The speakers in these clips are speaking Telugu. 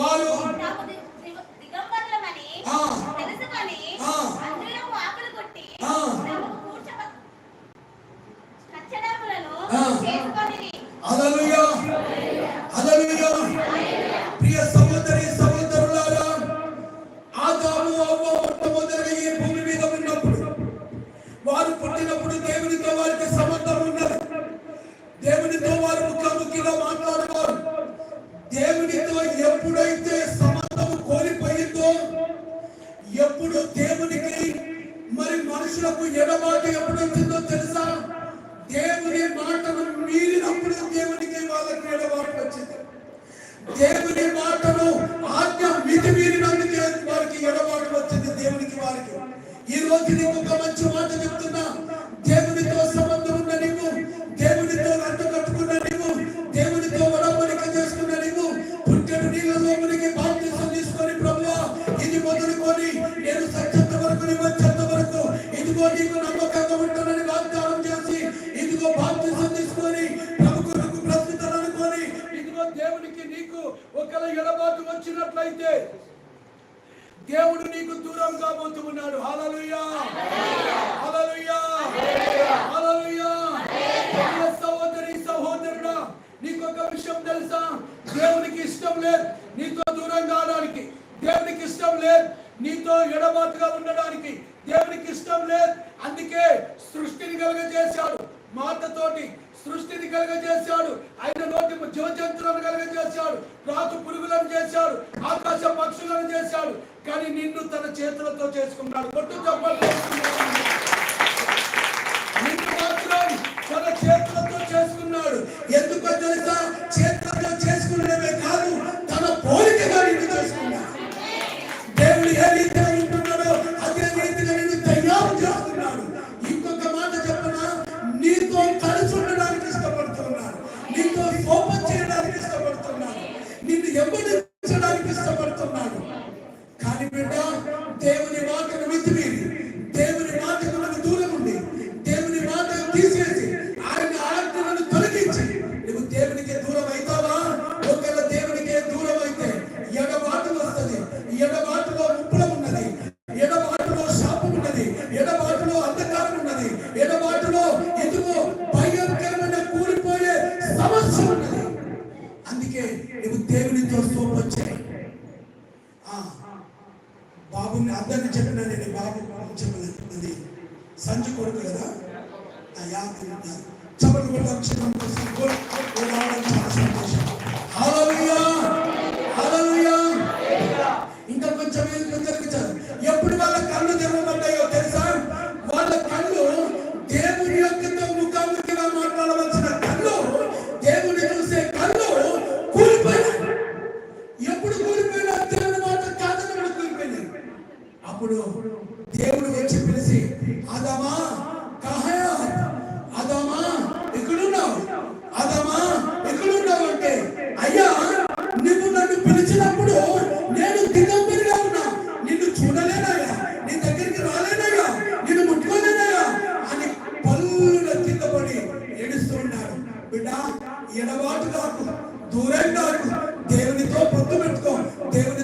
বলো। మనుషులకు ఎడబాటు ఎప్పుడు వచ్చిందో తెలుసా? దేవుని మాటను మీరినప్పుడు దేవునికి వాళ్ళకి ఎడబాటు వచ్చింది. దేవుని మాటను ఆజ్ఞ మితి మీరినందుకే వారికి ఎడబాటు వచ్చింది దేవునికి వారికి. ఈ రోజు నీకు ఒక మంచి మాట చెప్తున్నా. దేవునితో నీకు ఒకవేళ ఎడబాటు వచ్చినట్లయితే దేవుడు నీకు దూరం కాబోతూ ఉన్నాడు. సహోదరి సహోదరుడా నీకు ఒక విషయం తెలుసా? దేవునికి ఇష్టం లేదు నీతో దూరం కావడానికి. దేవునికి ఇష్టం లేదు నీతో ఎడబాటుగా ఉండడానికి. దేవునికి ఇష్టం లేదు. అందుకే సృష్టిని కలుగజేశాడు మాటతోటి. సృష్టిని కలుగజేశాడు. ఆయన నోటి జీవజంతువులను కలుగజేశాడు. రాతు పురుగులను చేశాడు. ఆకాశ పక్షులను చేశాడు. కానీ నిన్ను తన చేతులతో చేసుకున్నాడు. కొట్టు చెప్పండి even పడి ఏడుస్తూ ఉన్నారు బిడ్డ ఎడబాటు కాకు దూరం కాకు దేవునితో పొత్తు పెట్టుకో. దేవుని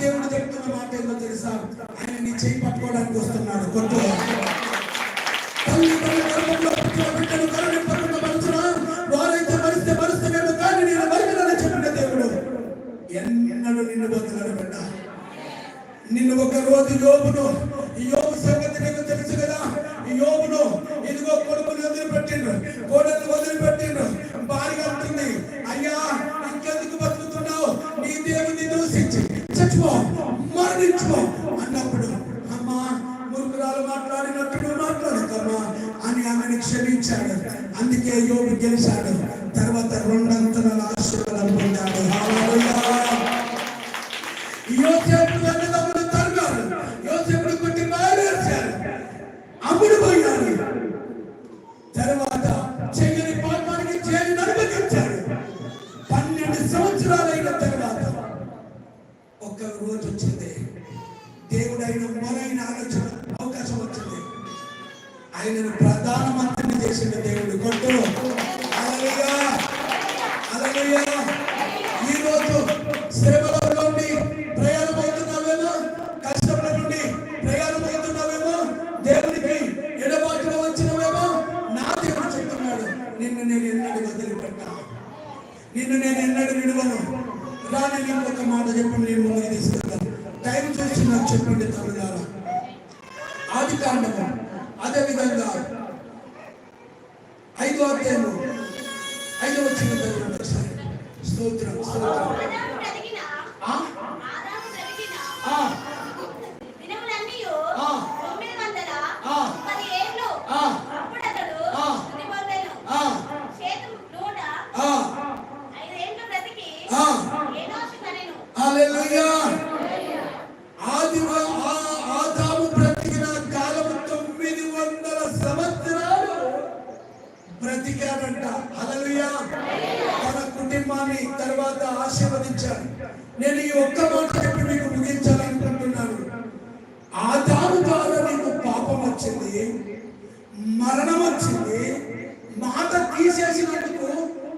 దేవుడు చెప్తున్న మాట ఏదో తెలుసా? ఆయన నీ చేయి పట్టుకోవడానికి వస్తున్నాడు. కొట్టు మాట్లాడినట్టుగా మాట్లాడతామా అని ఆమెను క్షమించాడు. అందుకే యోగు గెలిచాడు. తర్వాత రెండంతల ఆశలు Yeah. చేసినందుకు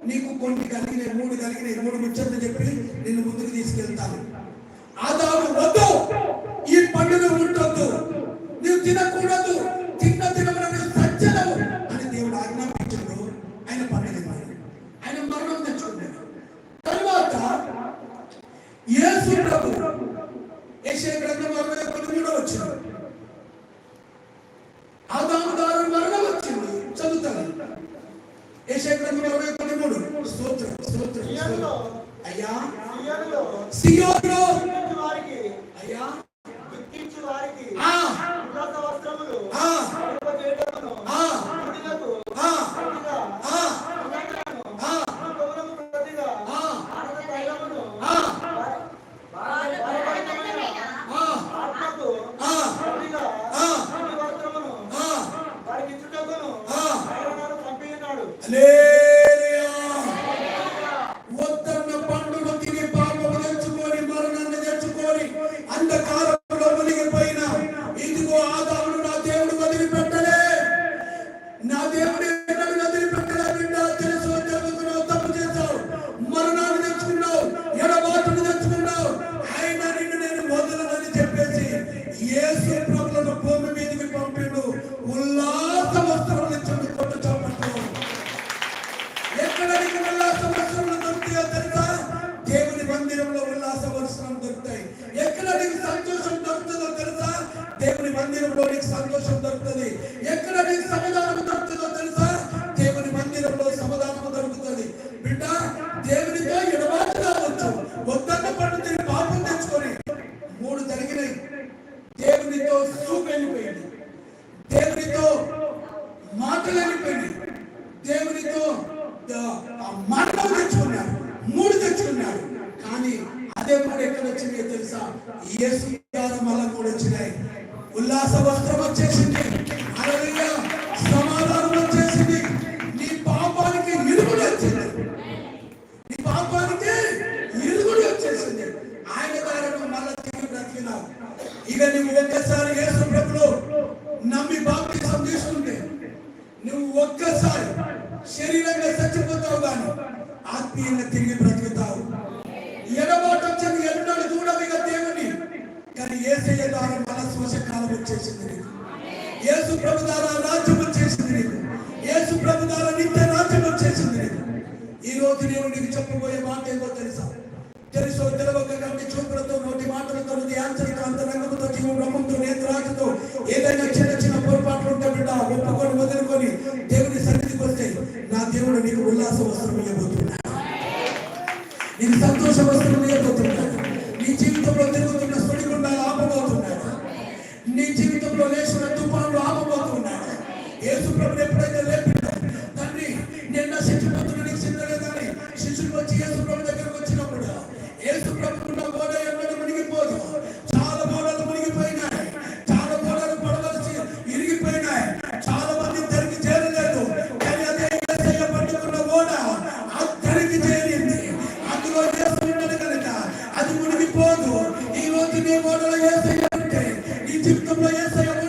నీకు కొన్ని కలిగిన మూడు కలిగిన మూడు ముచ్చట్లు చెప్పి నిన్ను ముందుకు తీసుకెళ్తాను. ఆదాము వద్దు! ఈ పండుగ ఉండొద్దు ఒక్కసారి శరీరంగా చచ్చిపోతావు కానీ ఆత్మీయంగా తిరిగి బ్రతుకుతావు. ఎడబాటు చెంది ఎన్నడూ చూడదు దేవుని. కానీ ఏసయ్య ద్వారా మన శోషకాలం వచ్చేసింది నీకు. ఏసు ప్రభు ద్వారా రాజ్యం వచ్చేసింది నీకు. ఏసు ప్రభు ద్వారా నిత్య రాజ్యం వచ్చేసింది నీకు. ఈ రోజు నేను నీకు చెప్పబోయే మాట ఏదో తెలుసా? తెలుసు తెలవక కంటి చూపులతో నోటి మాటలతో ధ్యాన అంతరంగంతో జీవ బ్రహ్మంతో నేత్రాజతో ఏదైనా పొరపాట్లు ఉంటే బిడ్డ ఒప్పుకొని వదులుకొని దేవుని సన్నిధికి వస్తే నా దేవుడు నీకు ఉల్లాసం అవసరమయ్యబోతున్నా నీకు సంతోషం అవసరమయ్యబోతున్నా నీ జీవితంలో తిరుగుతున్న సుడిగుండాలు ఆపబోతున్నాడు. నీ జీవితంలో లేచిన తుఫాన్లు ఆపబోతున్నాడు. ఏసు జీవితంలో ఏసయ్య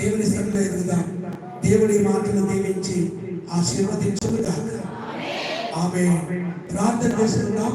దేవుని సన్నిధి ఎదుగుదాం. దేవుని మాటను దీవించి ఆశీర్వదించుకుందాం ఆమె ప్రార్థన చేసుకుందాం.